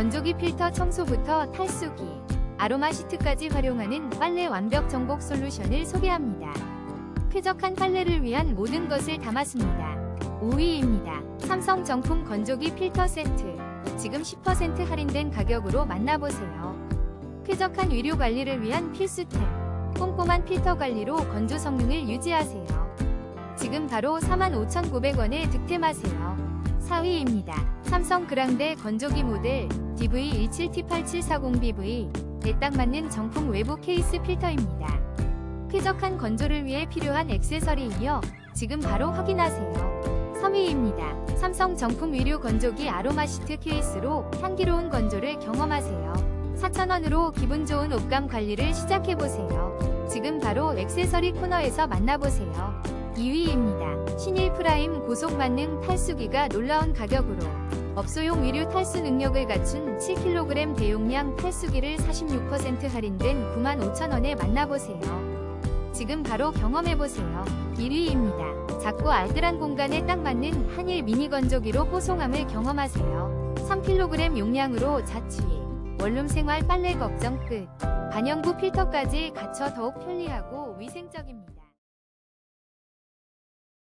건조기 필터 청소부터 탈수기, 아로마 시트까지 활용하는 빨래 완벽 정복 솔루션을 소개합니다. 쾌적한 빨래를 위한 모든 것을 담았습니다. 5위입니다. 삼성 정품 건조기 필터 세트. 지금 10% 할인된 가격으로 만나보세요. 쾌적한 위료 관리를 위한 필수템. 꼼꼼한 필터 관리로 건조 성능을 유지하세요. 지금 바로 45,900원에 득템하세요. 4위입니다. 삼성 그랑데 건조기 모델 DV17T8740BV 에딱 맞는 정품 외부 케이스 필터입니다. 쾌적한 건조를 위해 필요한 액세서리이며 지금 바로 확인하세요. 3위입니다. 삼성 정품 위료 건조기 아로마 시트 케이스로 향기로운 건조를 경험하세요. 4,000원으로 기분 좋은 옷감 관리를 시작해보세요. 지금 바로 액세서리 코너에서 만나보세요. 2위입니다. 신일 프라임 고속 만능 탈수기가 놀라운 가격으로 업소용 위류 탈수 능력을 갖춘 7kg 대용량 탈수기를 46% 할인된 95,000원에 만나보세요. 지금 바로 경험해보세요. 1위입니다. 작고 알뜰한 공간에 딱 맞는 한일 미니 건조기로 뽀송함을 경험하세요. 3kg 용량으로 자취, 원룸 생활 빨래 걱정 끝. 반영구 필터까지 갖춰 더욱 편리하고 위생적입니다.